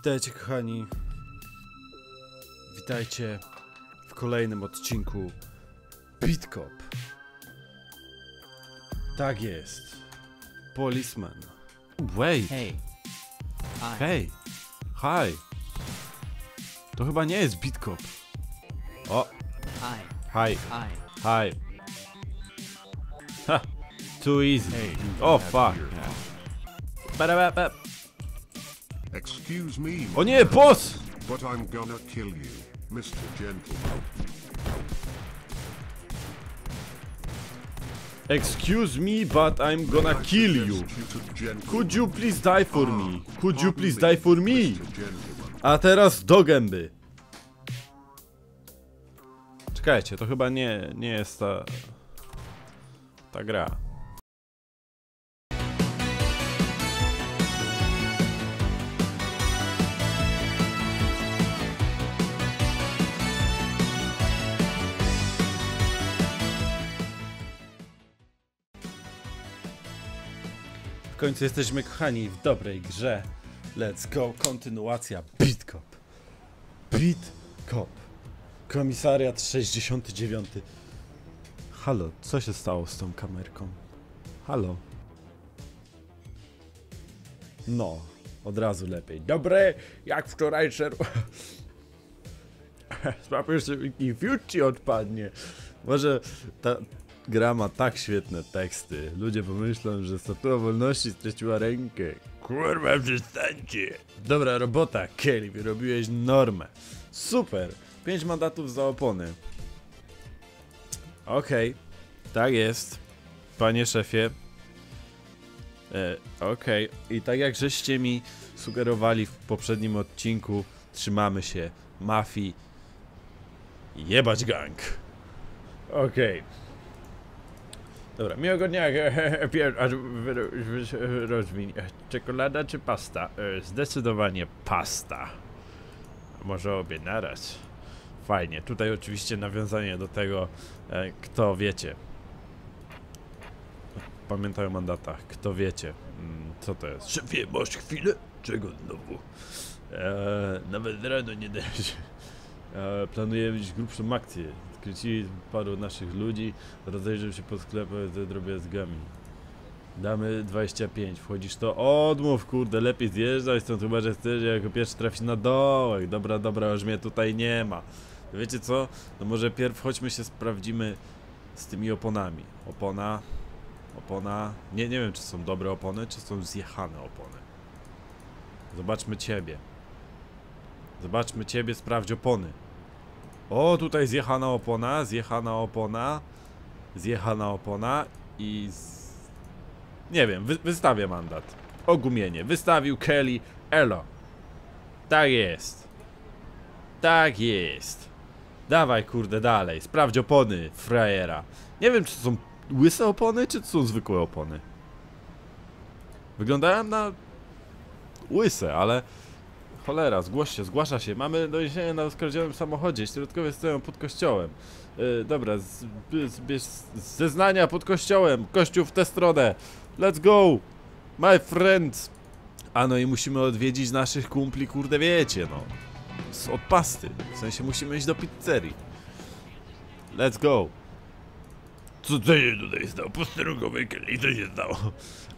Witajcie kochani. Witajcie w kolejnym odcinku Beatkop. Tak jest. Policeman. Wait. Hey. Hi. Hej. Hi. To chyba nie jest Beatkop. O, Hi. hi. Hi. Hi. Ha. Too easy. Hey, Oh fuck. Ba-da-ba-ba. Excuse me, O nie, boss! but I'm gonna kill you, Mr. Gentleman. Excuse me, but I'm gonna kill you. Could you please die for me? Ah, Could you please me, die for me? A teraz do gęby. Czekajcie, to chyba nie, nie jest ta... Ta gra. Końcu jesteśmy kochani w dobrej grze. Let's go, kontynuacja Beatkop. Beatkop. Komisariat 69. Halo, co się stało z tą kamerką? Halo. No, od razu lepiej. Dobre, jak wczorajsze... Sprawię, że mi ci odpadnie. Może ta gra ma tak świetne teksty. Ludzie pomyślą, że Statua Wolności straciła rękę. Kurwa, przestańcie. Dobra robota, Kelly, wyrobiłeś normę. Super. Pięć mandatów za opony. Okej, tak jest. Panie szefie. E, Okej, i tak jak żeście mi sugerowali w poprzednim odcinku, trzymamy się mafii. Jebać gang. Okej. Dobra, miłego dnia. Rozwiń. Czekolada czy pasta? E, Zdecydowanie pasta. Może obie naraz. Fajnie. Tutaj oczywiście nawiązanie do tego, e, kto wiecie. Pamiętaj o mandatach. Kto wiecie. Mm, Co to jest? Szefie, masz chwilę? Czego znowu? E, nawet rano nie da się. E, planuję mieć grubszą akcję. Skrycili paru naszych ludzi, rozejrzał się po sklepach ze drobiazgami. Damy 25, wchodzisz to odmów, kurde, lepiej zjeżdżaj stąd, chyba że chcesz jako pierwszy trafić na dołek. Dobra, dobra, już mnie tutaj nie ma. Wiecie co? No może pierw chodźmy się sprawdzimy z tymi oponami. Opona, opona, nie, nie wiem czy są dobre opony, czy są zjechane opony. Zobaczmy ciebie. Zobaczmy ciebie, sprawdź opony. O, tutaj zjechana opona, zjechana opona, zjechana opona i... Z... Nie wiem, wy, wystawię mandat. Ogumienie. Wystawił Kelly. Elo. Tak jest. Tak jest. Dawaj, kurde, dalej. Sprawdź opony, frajera. Nie wiem, czy to są łyse opony, czy to są zwykłe opony. Wyglądają na łyse, ale Cholera, zgłoś się, zgłasza się. Mamy doniesienie na skradzionym samochodzie. Środkowie stoją pod kościołem. Yy, dobra, z, z, z, zeznania pod kościołem. Kościół w tę stronę. Let's go! My friends! A no i musimy odwiedzić naszych kumpli, kurde wiecie, no. Z od pasty. W sensie musimy iść do pizzerii. Let's go! Co to się tutaj stało? Posterunkowy Kelly, co się stało?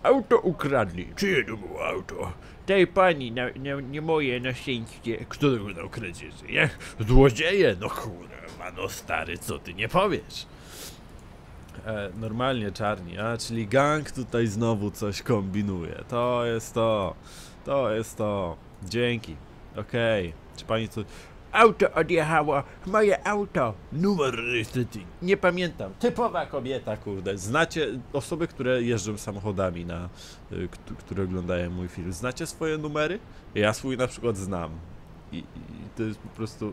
Auto ukradli. Czyje to było auto? Tej pani, na, na, nie moje na szczęście. Kto tego dał kradzieży? Jak? Złodzieje? No kurwa, no stary, co ty nie powiesz? E, normalnie czarni, a czyli gang tutaj znowu coś kombinuje. To jest to. To jest to. Dzięki. Okej. Czy pani co... Auto odjechało, moje auto. Numer niestety. Nie pamiętam. Typowa kobieta, kurde. Znacie osoby, które jeżdżą samochodami na... y, kt- które oglądają mój film. Znacie swoje numery? Ja swój na przykład znam. I, i to jest po prostu...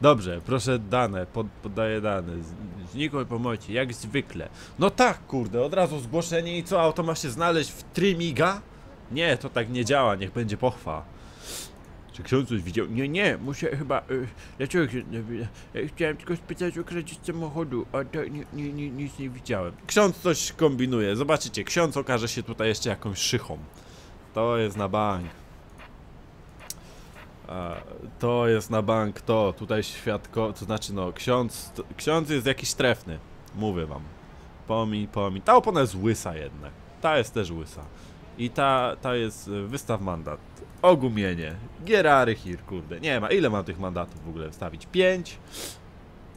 Dobrze, proszę dane, pod, podaję dane. Znikłej pomocy, jak zwykle. No tak, kurde, od razu zgłoszenie i co, auto ma się znaleźć w Trimiga? Nie, to tak nie działa, niech będzie pochwa. Czy ksiądz coś widział? Nie, nie, muszę chyba... Y, dlaczego. Y, chciałem tylko spytać o kradzież samochodu, a to nic nie widziałem. Ksiądz coś kombinuje, zobaczycie, ksiądz okaże się tutaj jeszcze jakąś szychą. To jest na bank. A, to jest na bank to, tutaj świadko, to znaczy no, ksiądz, to, ksiądz jest jakiś trefny, mówię wam. Pomi, pomi. Ta opona jest łysa jednak, ta jest też łysa. I ta, ta jest, y, wystaw mandat. Ogumienie, Gerary Hir, kurde, nie ma, ile mam tych mandatów w ogóle wstawić? Pięć.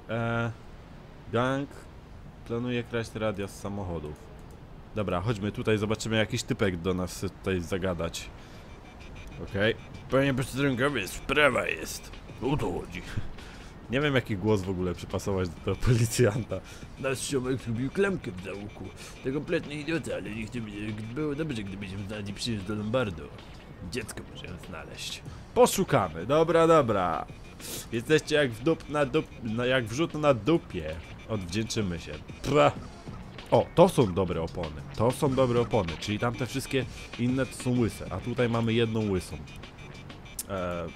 E, gang planuje kraść radia z samochodów. Dobra, chodźmy tutaj, zobaczymy jakiś typek do nas tutaj zagadać. Okej. Panie posterunkowie, sprawa jest. O to chodzi. Nie wiem jaki głos w ogóle przypasować do tego policjanta. Nasz ziomek lubił klamkę w załuku. To kompletny idiota, ale nie chcę, było dobrze, gdybyśmy znali przyjść do Lombardo. Dziecko możemy znaleźć. Poszukamy, dobra, dobra. Jesteście jak w dup na dup, na, jak wrzut na dupie. Odwdzięczymy się. Pła. O, to są dobre opony. To są dobre opony, czyli tam te wszystkie inne to są łyse, a tutaj mamy jedną łysą. Eee,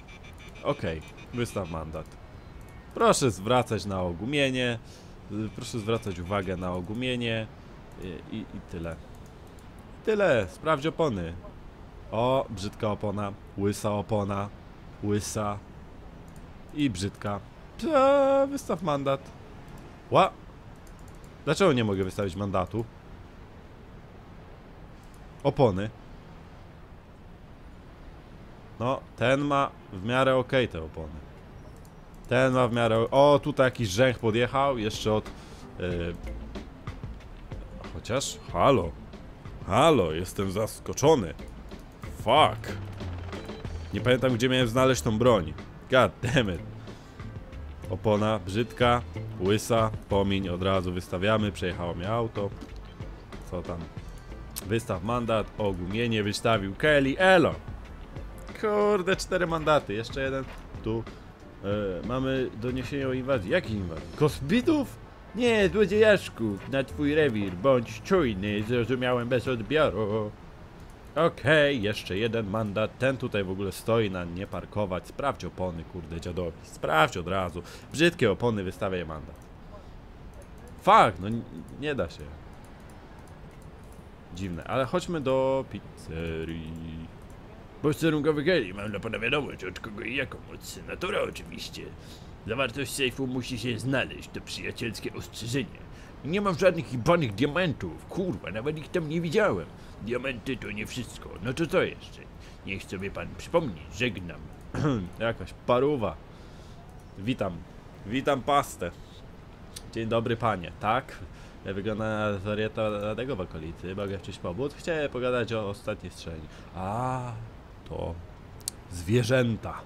Okej, wystaw mandat. Proszę zwracać na ogumienie. Proszę zwracać uwagę na ogumienie. I, i, i tyle. Tyle, sprawdź opony. O, brzydka opona, łysa opona, łysa i brzydka. Eee, wystaw mandat. Ła! Dlaczego nie mogę wystawić mandatu? Opony. No, ten ma w miarę ok te opony. Ten ma w miarę... O, tutaj jakiś rzęch podjechał, jeszcze od... Yy... Chociaż... Halo. Halo, jestem zaskoczony. Fuck. Nie pamiętam, gdzie miałem znaleźć tą broń. God damn it. Opona brzydka, łysa, pomiń, od razu wystawiamy, przejechało mi auto. Co tam? Wystaw mandat, ogumienie wystawił Kelly, elo! Kurde, cztery mandaty, jeszcze jeden tu. E, mamy doniesienie o inwazji. Jakiej inwazji? Kosmitów? Nie, złodziejaszku, na twój rewir, bądź czujny, zrozumiałem bez odbioru. Okej, jeszcze jeden mandat. Ten tutaj w ogóle stoi na nie parkować. Sprawdź opony, kurde, dziadowi. Sprawdź od razu. Brzydkie opony, wystawiaj mandat. Fuck, no nie da się. Dziwne, ale chodźmy do pizzerii. Posterunkowy Kelly, mam dla pana wiadomość, od kogo i jaką, od senatora oczywiście. Zawartość sejfu musi się znaleźć, to przyjacielskie ostrzeżenie. Nie mam żadnych jebanych diamentów, kurwa, nawet ich tam nie widziałem. Diamenty to nie wszystko, no to co jeszcze? Niech sobie pan przypomni, żegnam. Jakaś paruwa. Witam. Witam pastę. Dzień dobry panie, tak? Wygląda na wariata Radego w okolicy. Mogę w czymś pomóc? Chciałem pogadać o ostatniej strzeli. A, to zwierzęta.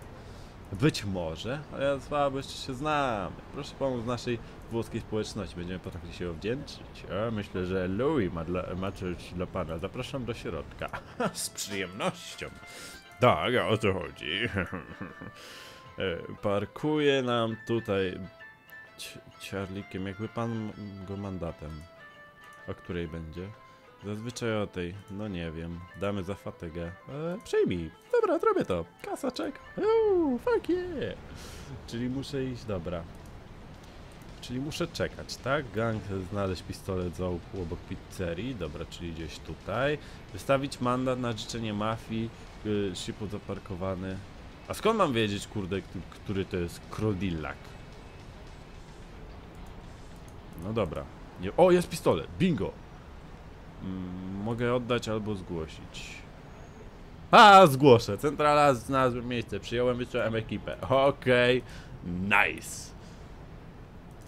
Być może, ale ja słabo jeszcze się znam. Proszę pomóc naszej włoskiej społeczności. Będziemy potrafili się odwdzięczyć. Ja myślę, że Louis ma, dla, ma coś dla pana. Zapraszam do środka. Z przyjemnością. Tak, a o co chodzi? E, Parkuje nam tutaj ci- ciarlikiem, jakby pan go mandatem. O której będzie? Zazwyczaj o tej, no nie wiem. Damy za fatygę. E, przyjmij. Dobra, zrobię to. Kasa czek. Uuu, fuck yeah. Czyli muszę iść, dobra. Czyli muszę czekać, tak? Gang znaleźć pistolet z obok pizzerii. Dobra, czyli gdzieś tutaj. Wystawić mandat na życzenie mafii. Y, Shiput zaparkowany. A skąd mam wiedzieć, kurde, który to jest Krodillak? No dobra. Nie... O, jest pistolet! Bingo! Mm, mogę oddać albo zgłosić. A, zgłoszę. Centrala znalazłem miejsce. Przyjąłem, wysłałem ekipę. Okej. Nice.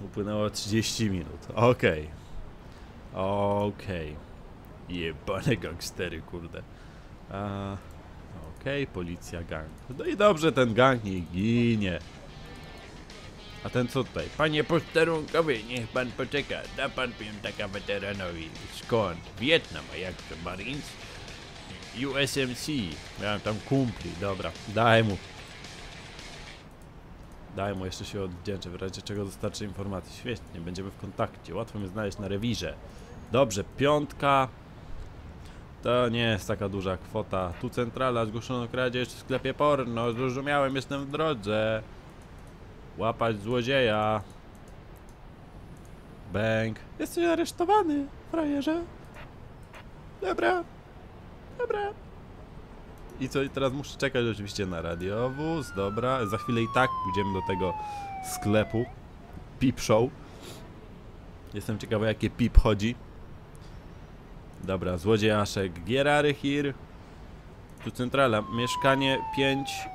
Upłynęło 30 minut. Okej. Okej. Jebane gangstery, kurde. Okej, policja, gang. No i dobrze, ten gang nie ginie. A ten co tutaj? Panie posterunkowy, niech pan poczeka, da pan piątaka weteranowi. Skąd? Wietnam, a jak to Marines? USMC. Miałem tam kumpli, dobra. Daj mu. Daj mu, jeszcze się odwdzięczę, w razie czego dostarczę informacji. Świetnie, będziemy w kontakcie. Łatwo mnie znaleźć na rewirze. Dobrze, piątka. To nie jest taka duża kwota. Tu centrala, zgłoszono kradzież w sklepie porno. Zrozumiałem, jestem w drodze. Łapać złodzieja. Bęk. Jesteś aresztowany, frajerze. Dobra. Dobra. I co, teraz muszę czekać oczywiście na radiowóz, dobra. Za chwilę i tak pójdziemy do tego sklepu. Pip Show. Jestem ciekawy, jakie pip chodzi. Dobra, złodziejaszek Gierary Hir. Tu centrala, mieszkanie 5.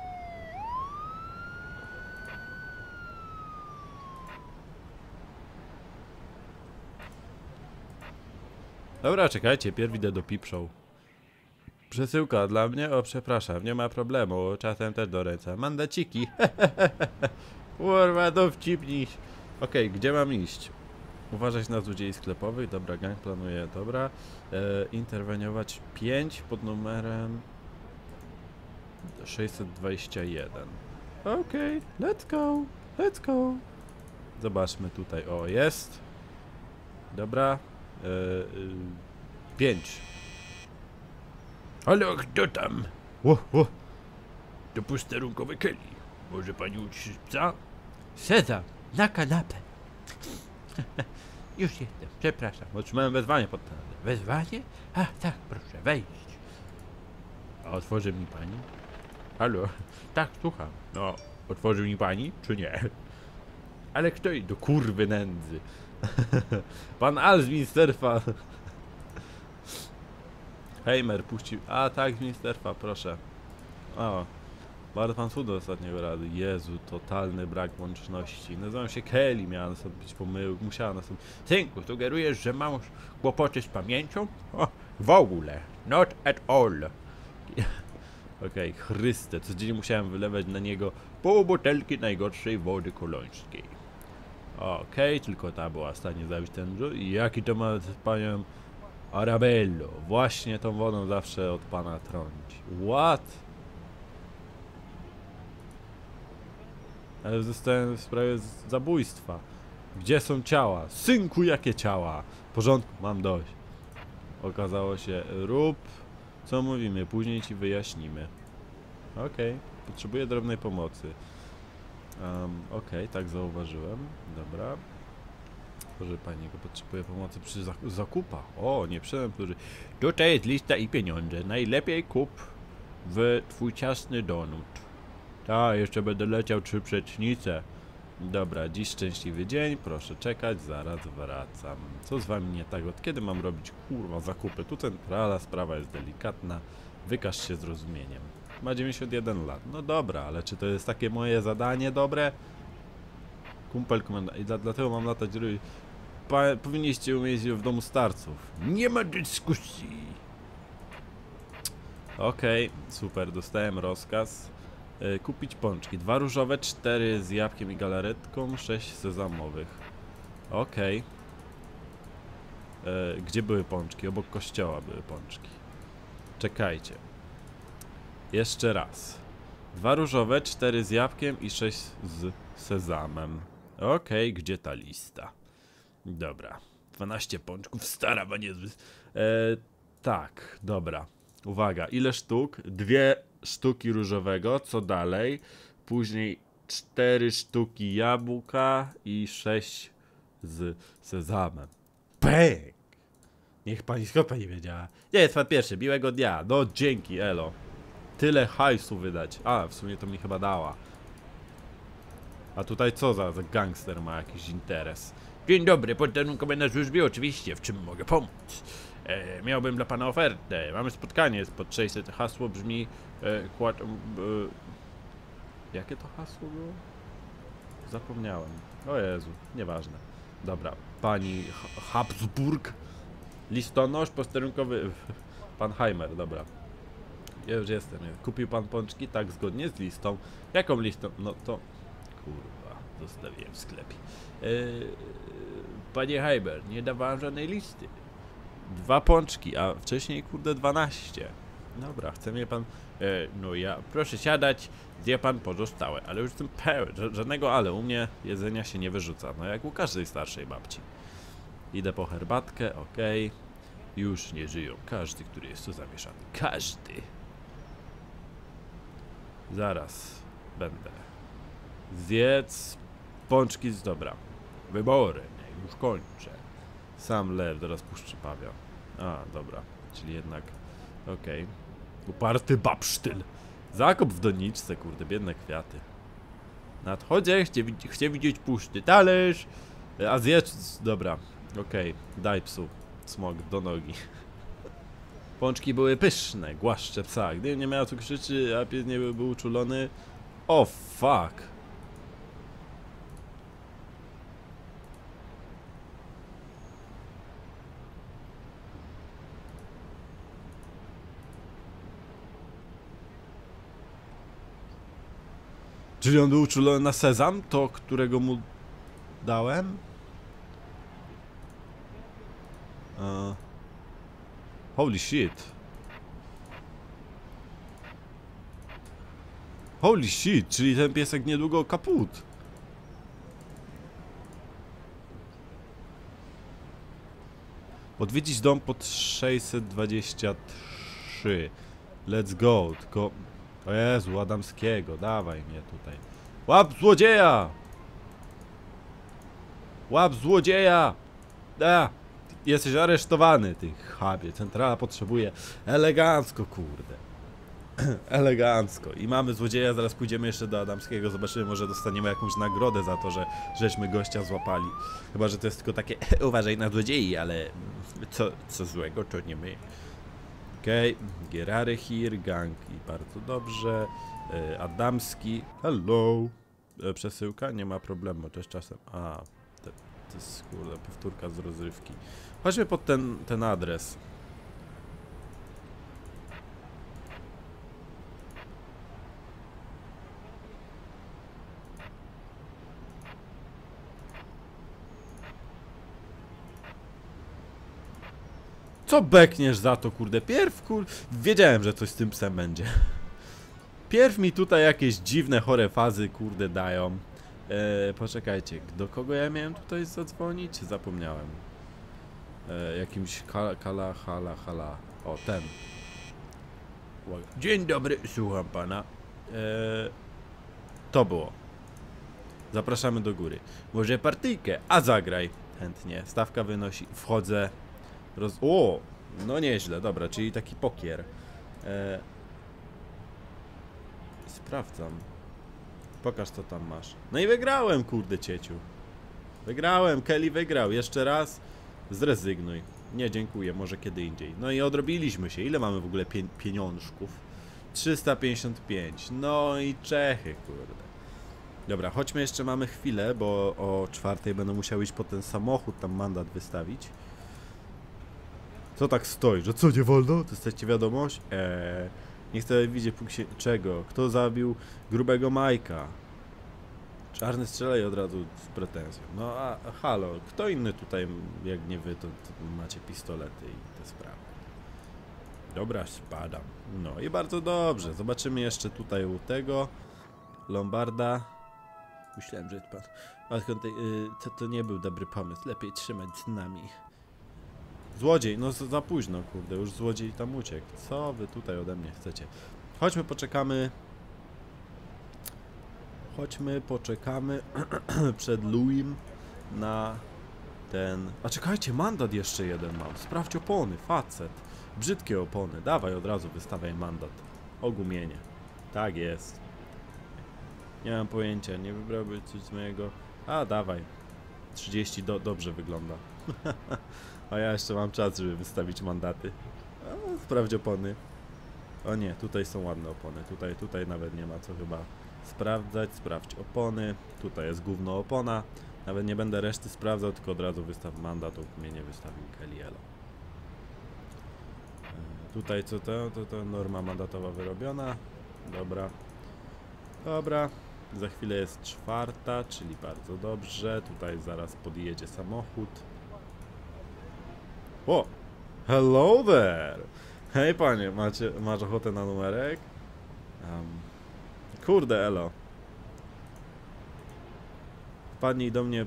Dobra, czekajcie, pierw idę do Pip Show. Przesyłka dla mnie? O, przepraszam, nie ma problemu, czasem też do ręce. Mandaciki. Kurwa, dowcipniś. Okej, gdzie mam iść? Uważać na złodziei sklepowych, dobra, gang planuje, dobra. E, interweniować 5 pod numerem 621. Okej, let's go, let's go. Zobaczmy tutaj, o, jest. Dobra. E, y, 5. Halo, kto tam? Ło, ło. To posterunkowy Kelly. Może pani uciszyć psa? Siedzam na kanapę. Już jestem, przepraszam. Otrzymałem wezwanie pod ten. Wezwanie? A, tak, proszę, wejść. A otworzy mi pani? Halo? Tak, słucham. No, otworzy mi pani, czy nie? Ale kto i do kurwy nędzy? Pan Al z ministerstwa. Heimer puścił. A tak, z ministerstwa, proszę. O, bardzo pan cudo ostatniego rady. Jezu, totalny brak łączności. Nazywam się Kelly, miała nastąpić pomyłek, musiała nastąpić. Synku, sugerujesz, że mam kłopoty z pamięcią? O, w ogóle. Not at all. Okej, Chryste, codziennie musiałem wylewać na niego pół butelki najgorszej wody kolońskiej. Okej, tylko ta była w stanie zabić ten brzuch. I jaki to ma z panią Arabello? Właśnie tą wodą zawsze od pana trąci. What? Ale zostałem w sprawie zabójstwa. Gdzie są ciała? Synku, jakie ciała? W porządku, mam dość. Okazało się, rób co mówimy, później ci wyjaśnimy. Okej, potrzebuję drobnej pomocy. Um, Okej, tak zauważyłem. Dobra. Proszę pani, go potrzebuję pomocy przy zak- zakupach. O, nie który. Tutaj jest lista i pieniądze. Najlepiej kup w twój ciasny donut. Tak, jeszcze będę leciał trzy przecznice. Dobra, dziś szczęśliwy dzień, proszę czekać, zaraz wracam. Co z wami nie tak? Od kiedy mam robić kurwa zakupy? Tu centrala, sprawa jest delikatna. Wykaż się zrozumieniem. Ma 91 lat. No dobra, ale czy to jest takie moje zadanie dobre? Kumpel. I dla, dlatego mam latać... ry- Pa, powinniście umieć w domu starców. Nie ma dyskusji. Okej, super, dostałem rozkaz. E, kupić pączki. Dwa różowe, cztery z jabłkiem i galaretką, sześć sezamowych. Okej. E, Gdzie były pączki? Obok kościoła były pączki. Czekajcie. Jeszcze raz. Dwa różowe, cztery z jabłkiem i sześć z sezamem. Okej, gdzie ta lista? Dobra. 12 pączków, stara, bo niezły. E, tak, dobra. Uwaga, ile sztuk? Dwie sztuki różowego, co dalej? Później cztery sztuki jabłka i sześć z sezamem. Bang! Niech pani skąd pani wiedziała? Nie, jest pan pierwszy, miłego dnia. No dzięki, elo. Tyle hajsu wydać. A, w sumie to mi chyba dała. A tutaj co za, za gangster ma jakiś interes? Dzień dobry, posterunkowy na służbie, oczywiście. W czym mogę pomóc? E, miałbym dla pana ofertę. Mamy spotkanie z pod 600. Hasło brzmi... E, kład, e, jakie to hasło było? Zapomniałem. O Jezu, nieważne. Dobra, pani H- Habsburg. Listonosz posterunkowy... Pan Heimer, dobra. Ja już jestem. Kupił pan pączki? Tak, zgodnie z listą. Jaką listą? No to... Kurwa, zostawiłem w sklepie. E, Panie Heiber, nie dawałem żadnej listy. Dwa pączki, a wcześniej kurde 12. Dobra, chce mnie pan. E, no ja, proszę siadać, zje pan pozostałe. Ale już jestem pełen, ża- żadnego ale u mnie jedzenia się nie wyrzuca. No jak u każdej starszej babci. Idę po herbatkę, okej. Już nie żyją. Każdy, który jest tu zamieszany. Każdy. Zaraz będę. Zjedz pączki z dobra. Wybory, już kończę. Sam lew, teraz puszczy pawia. A, dobra, czyli jednak, okej. Uparty babsztyl. Zakop w doniczce, kurde, biedne kwiaty. Nadchodzę, chcę, chcę widzieć puszty talerz. A zjedz... Dobra, okej, daj psu. Smog do nogi. Pączki były pyszne, głaszcze psa. Gdybym nie miał cukrzycy, a pies nie byłby uczulony... O, fuck. Czyli on był uczulony na sezam, to którego mu dałem? Holy shit. Holy shit, czyli ten piesek niedługo kaput. Odwiedzić dom pod 623. Let's go, tylko... O Jezu, Adamskiego, dawaj mnie tutaj. Łap złodzieja! Łap złodzieja! Da! Jesteś aresztowany, ty chabie. Centrala potrzebuje elegancko, kurde. elegancko. I mamy złodzieja, zaraz pójdziemy jeszcze do Adamskiego, zobaczymy, może dostaniemy jakąś nagrodę za to, że żeśmy gościa złapali. Chyba, że to jest tylko takie uważaj na złodziei, ale co, co złego, to nie my. Okej, okay. Gerary Hir, gang i bardzo dobrze. E, Adamski, hello. E, przesyłka, nie ma problemu, też czasem. A, to, jest kurde, powtórka z rozrywki. Chodźmy pod ten, ten adres. Co bekniesz za to, kurde? Pierw, kur... Wiedziałem, że coś z tym psem będzie. Pierw mi tutaj jakieś dziwne, chore fazy, kurde, dają. E, poczekajcie, do kogo ja miałem tutaj zadzwonić? Zapomniałem. E, jakimś kala, kala, hala, hala. O, ten. Dzień dobry, słucham pana. E, to było. Zapraszamy do góry. Może partyjkę, a zagraj. Chętnie. Stawka wynosi. Wchodzę. Roz... O! No nieźle, dobra, czyli taki pokier. E... Sprawdzam. Pokaż co tam masz. No i wygrałem, kurde cieciu. Wygrałem, Kelly wygrał. Jeszcze raz. Zrezygnuj. Nie, dziękuję, może kiedy indziej. No i odrobiliśmy się. Ile mamy w ogóle pie pieniążków? 355. No i Czechy, kurde. Dobra, chodźmy jeszcze, mamy chwilę, bo o czwartej będę musiał iść po ten samochód, tam mandat wystawić. Co tak stoi? Że co, nie wolno? Dostajecie wiadomość? Eee, nie chcę widzieć póki czego. Kto zabił grubego Majka? Czarny strzelaj od razu z pretensją. No a halo, kto inny tutaj, jak nie wy, to, to macie pistolety i te sprawy. Dobra, spadam. No i bardzo dobrze. Zobaczymy jeszcze tutaj u tego Lombarda. Myślałem, że pan... Matko, y, to, to nie był dobry pomysł. Lepiej trzymać z nami. Złodziej, no za późno, kurde, już złodziej tam uciekł. Co wy tutaj ode mnie chcecie? Chodźmy, poczekamy. Chodźmy, poczekamy przed Louim na ten... A czekajcie, mandat jeszcze jeden mam. Sprawdź opony, facet. Brzydkie opony. Dawaj, od razu wystawiaj mandat. Ogumienie. Tak jest. Nie mam pojęcia, nie wybrałby coś z mojego... A, dawaj. 30 do, dobrze wygląda. A ja jeszcze mam czas, żeby wystawić mandaty. A, sprawdź opony. O nie, tutaj są ładne opony. Tutaj, tutaj nawet nie ma co chyba sprawdzać. Sprawdź opony. Tutaj jest gówno opona. Nawet nie będę reszty sprawdzał, tylko od razu wystaw mandat. Mnie nie wystawił Kelielo. E, Tutaj co to? To, to norma mandatowa wyrobiona. Dobra. Dobra. Za chwilę jest czwarta, czyli bardzo dobrze. Tutaj zaraz podjedzie samochód. O! Hello there! Hej panie, macie, masz ochotę na numerek? Um, kurde elo. Wpadnij do mnie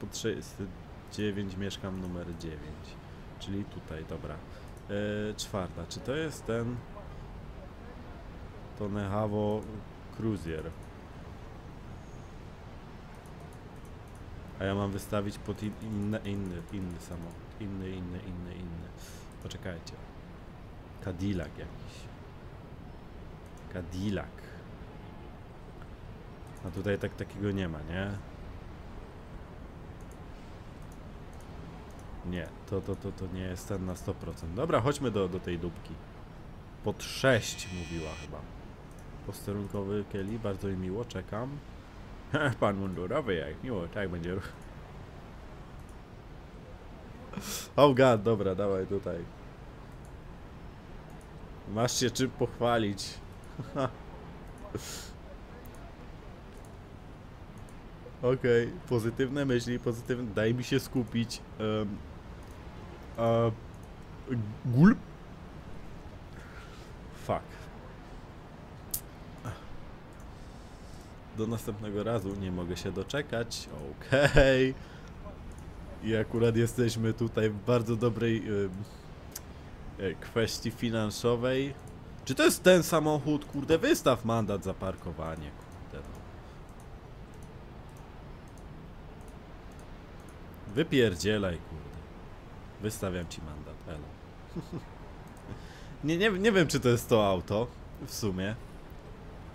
po 309, mieszkam numer 9. Czyli tutaj, dobra. E, czwarta, czy to jest ten... To Nehavo Cruiser. A ja mam wystawić pod in, inny, inny, inny samochód. Inny, inny, inny, inny. Poczekajcie. Cadillac jakiś. Cadillac. A tutaj tak takiego nie ma, nie? Nie, to, to, to, to nie jest ten na 100%. Dobra, chodźmy do, do tej dupki. Pod 6 mówiła chyba. Posterunkowy Kelly, bardzo mi miło, czekam. Pan mundurowy, jak miło, tak będzie. ruch. Oh god, dobra, dawaj tutaj. Masz się czym pochwalić. Okej, pozytywne myśli, pozytywne. Daj mi się skupić. Um, a, gulp. Fuck. Do następnego razu nie mogę się doczekać. Okej. I akurat jesteśmy tutaj w bardzo dobrej e, kwestii finansowej. Czy to jest ten samochód? Kurde, wystaw mandat za parkowanie. Kurde, no. Wypierdzielaj, kurde. Wystawiam ci mandat, elo. nie, nie, nie wiem, czy to jest to auto, w sumie.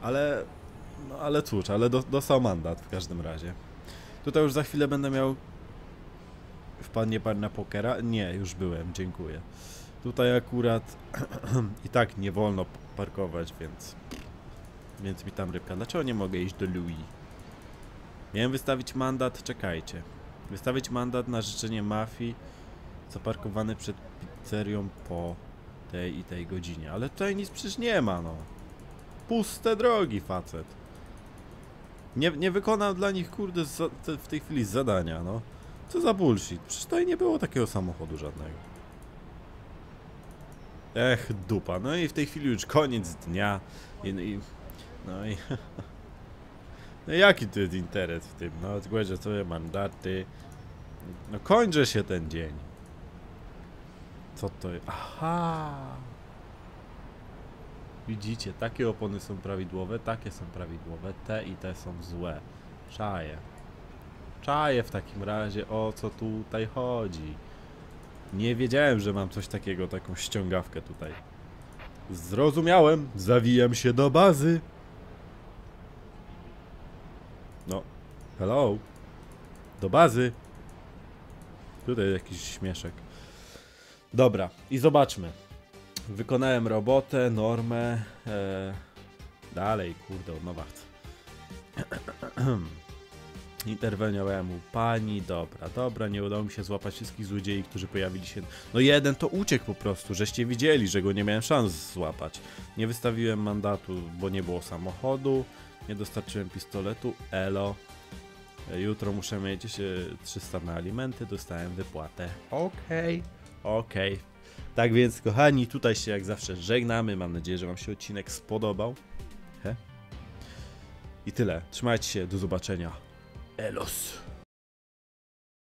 Ale, no ale cóż, ale do, dostał mandat w każdym razie. Tutaj już za chwilę będę miał... Wpadnie pan na pokera? Nie, już byłem, dziękuję. Tutaj akurat i tak nie wolno parkować, więc... Więc mi tam rybka. Dlaczego nie mogę iść do Louis? Miałem wystawić mandat, czekajcie. Wystawić mandat na życzenie mafii zaparkowany przed pizzerią po tej i tej godzinie. Ale tutaj nic przecież nie ma, no. Puste drogi, facet. Nie, nie wykonał dla nich, kurde, za, te, w tej chwili zadania, no. Co za bullshit. Przecież tutaj nie było takiego samochodu żadnego. Ech, dupa. No i w tej chwili już koniec dnia. I, i, no i... No jaki tu jest interes w tym? No, zgładzę sobie mandaty. No kończy się ten dzień. Co to jest? Aha! Widzicie, takie opony są prawidłowe, takie są prawidłowe, te i te są złe. Czaję. Czaję w takim razie, o co tutaj chodzi. Nie wiedziałem, że mam coś takiego, taką ściągawkę tutaj. Zrozumiałem, zawijam się do bazy. No, hello. Do bazy. Tutaj jakiś śmieszek. Dobra, i zobaczmy. Wykonałem robotę, normę. E, dalej, kurde, od nowa chcę. Interweniowałem pani, dobra, dobra, nie udało mi się złapać wszystkich złodziei, którzy pojawili się. No jeden to uciekł po prostu, żeście widzieli, że go nie miałem szans złapać. Nie wystawiłem mandatu, bo nie było samochodu, nie dostarczyłem pistoletu, elo. E, Jutro muszę mieć się 300 na alimenty, dostałem wypłatę. Okej, okej. Tak więc, kochani, tutaj się jak zawsze żegnamy. Mam nadzieję, że Wam się odcinek spodobał. He? I tyle. Trzymajcie się, do zobaczenia. Elos.